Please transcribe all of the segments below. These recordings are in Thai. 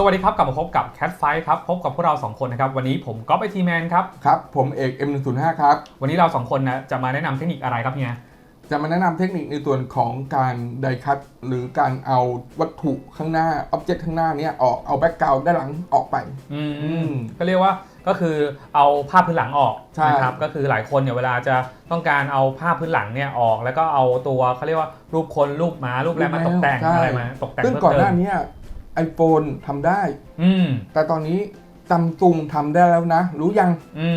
สวัสดีครับกลับมาพบกับ Cat Fight ครับพบกับพวกเรา 2 คนนะครับ วันนี้ผมก๊อฟไอทีแมนครับ ครับ ผมเอก M105 ครับ วันนี้เรา 2 คนนะจะมาแนะนำเทคนิคอะไรครับเฮียจะมาแนะนำเทคนิคในส่วนของการไดคัตหรือการเอาวัตถุข้างหน้าอ็อบเจกต์ข้างหน้าเนี้ยออกเอาแบ็กกราวด์ด้านหลังออกไปอืมอืมก็เรียกว่าก็คือเอาภาพพื้นหลังออกใช่ นะครับก็คือหลายคนเนี่ยเวลาจะต้องการเอาภาพพื้นหลังเนี่ยออก แล้วก็เอาตัวเขาเรียกว่ารูปคนรูปหมารูปอะไรมาตกแต่งใช่อะไรมาตกแต่งซึ่งเพิ่มก่อนหเติน้ามนี้ไอโฟนทำได้ อืมแต่ตอนนี้ซัมซุงทำได้แล้วนะ รู้ยัง อื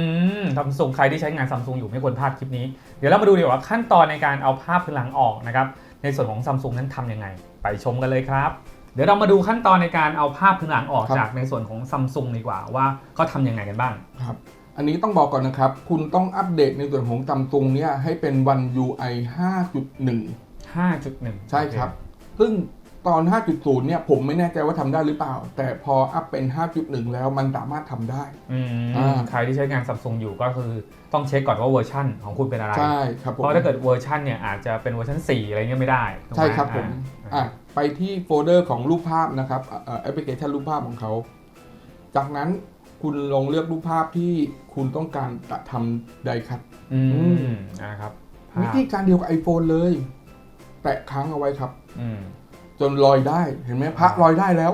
มซัมซุงใครที่ใช้งานซัมซุงอยู่ไม่ควรพลาดคลิปนี้ เดี๋ยวเรามาดูดีกว่าขั้นตอนในการเอาภาพพื้นหลังออกนะครับ ในส่วนของซัมซุงนั้นทำยังไง ไปชมกันเลยครับ เดี๋ยวเรามาดูขั้นตอนในการเอาภาพพื้นหลังออกครับ จากในส่วนของซัมซุงดีกว่าว่าเขาทำยังไงกันบ้าง ครับ อันนี้ต้องบอกก่อนนะครับ คุณต้องอัปเดตในส่วนของซัมซุงเนี่ยให้เป็นวัน UI 5.1 5.1ใช่ครับ ซึ่ง ตอน 5.0 เนี่ยผมไม่แน่ใจว่าทำได้หรือเปล่า แต่พออัพเป็น 5.1 แล้วมันสามารถทำได้ อืมอ่า ใครที่ใช้งานซัมซุงอยู่ก็คือต้องเช็คก่อนว่าเวอร์ชันของคุณเป็นอะไร ใช่ครับผเพมราะถ้าเกิดเวอร์ชันเนี่ยอาจจะเป็นเวอร์ชัน4 อะไรเงี้ยไม่ได้ถูกไหใช่ครับผมอ่าอะไปที่โฟลเดอร์ของรูปภาพนะครับเอ่อแอปพลิเคชันรูปภาพของเขา จากนั้นคุณลองเลือกรูปภาพที่คุณต้องการจะทำไดคัตอือืมนะครับวิธีการเดียวกับ iPhone เลย แตะค้างเอาไว้ครับ อืม จนลอยได้เห็นไหมพระลอยได้แล้ว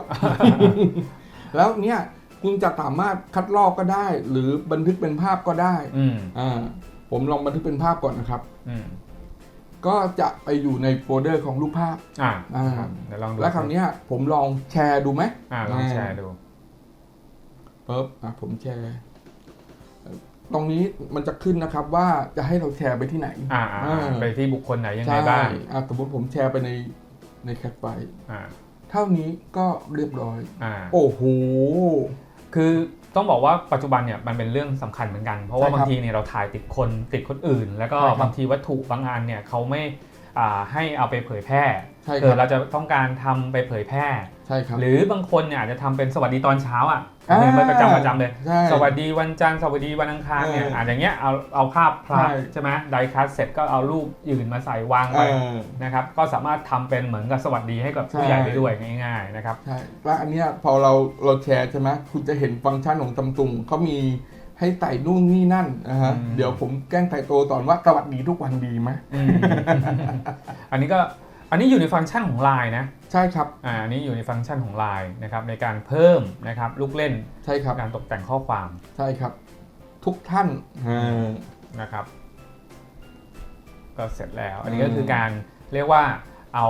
แล้วเนี่ยคุณจะสามารถคัดลอกก็ได้ หรือบันทึกเป็นภาพก็ได้อืมอ่าผมลองบันทึกเป็นภาพก่อนนะครับ อืมก็จะไปอยู่ในโฟลเดอร์ของรูปภาพอ่าอ่าครับเดี๋ยวลองดูแล้วคราวเนี้ยผมลองแชร์ดูไหมอ่าลองแชร์ดูปึ๊บอะผมแชร์ ตรงนี้มันจะขึ้นนะครับว่าจะให้เราแชร์ไปที่ไหนอ่าอ่าอ่าไปที่บุคคลไหนยังไงใช่บ้างอะสมมติผมแชร์ไปใน ในแคปไฟล์อ่าเท่านี้ก็เรียบร้อย อ่า โอ้โห คือต้องบอกว่าปัจจุบันเนี่ยมันเป็นเรื่องสำคัญเหมือนกัน เพราะว่าใช่ครับบางทีเนี่ยเราถ่ายติดคนติดคนอื่น แล้วก็ใช่ครับบางทีวัตถุบางอันเนี่ยเขาไม่อ่าให้เอาไปเผยแพร่ ใช่คเกิรัดบเราจะต้องการทำไปเผยแพร่ ใช่ครับหรือบางคนเนี่ยอาจจะทำเป็นสวัสดีตอนเช้าอะอ่าเห็นเป็นประจำประจำเลย ใช่ สวัสดีวันจันทร์สวัสดีวันอังคารเนี่ยเอออ่อ่าอย่างเงี้ยเอาเอาภาพพระใช่ ใช่ไหมไดคัสเสร็จก็เอารูปอื่นมาใส่วางเอไว้อ นะครับก็สามารถทำเป็นเหมือนกับสวัสดีให้กับผู้ใช่ใหญ่ได้ด้วยง่าย ๆ นะครับ ใช่แล้วอันเนี้ยพอเราเราแชร์ใช่ไหมคุณจะเห็นฟังก์ชันของซัมซุงเขามีให้ใส่นู่นนี่นั่นนะฮะอืม เดี๋ยวผมแกล้งใส่ตัวตอนว่าสวัสดีทุกวันดีไหม อืม อันนี้ก็ อันนี้อยู่ในฟังก์ชันของ Line นะใช่ครับอ่าอันนี้อยู่ในฟังก์ชันของ Line นะครับในการเพิ่มนะครับลูกเล่นใช่ครับการตกแต่งข้อความใช่ครับ ทุกท่านอ่านะครับ ก็เสร็จแล้ว อันนี้อืมก็คือการเรียกว่าเอา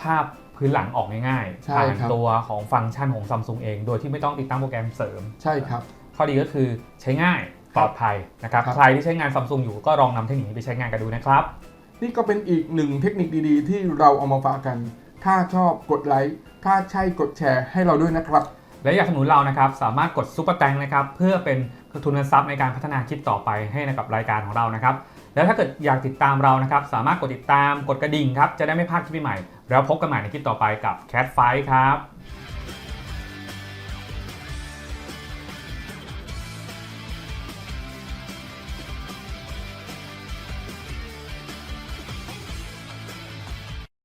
ภาพพื้นหลังออกง่ายใช่ๆผ่านครับตัวของฟังก์ชันของ Samsung เอง โดยที่ไม่ต้องติดตั้งโปรแกรมเสริมใช่ครับข้อดีก็คือใช้ง่ายปลอดภัยนะครับครับใครที่ใช้งาน Samsung อยู่ก็ลองนำเทคนิคนี้ไปใช้งานกันดูนะครับ นี่ก็เป็นอีกหนึ่งเทคนิคดีๆ ที่เราเอามาฝากกัน ถ้าชอบกดไลค์ ถ้าใช่กดแชร์ให้เราด้วยนะครับ และอยากสนุนเรานะครับ สามารถกดซุปเปอร์แตงนะครับ เพื่อเป็นทุนทรัพย์ในการพัฒนาคลิปต่อไปให้กับรายการของเรานะครับ แล้วถ้าเกิดอยากติดตามเรานะครับ สามารถกดติดตาม กดกระดิ่งครับ จะได้ไม่พลาดคลิปใหม่ๆแล้วพบกันใหม่ในคลิปต่อไปกับ Cat Fight ครับ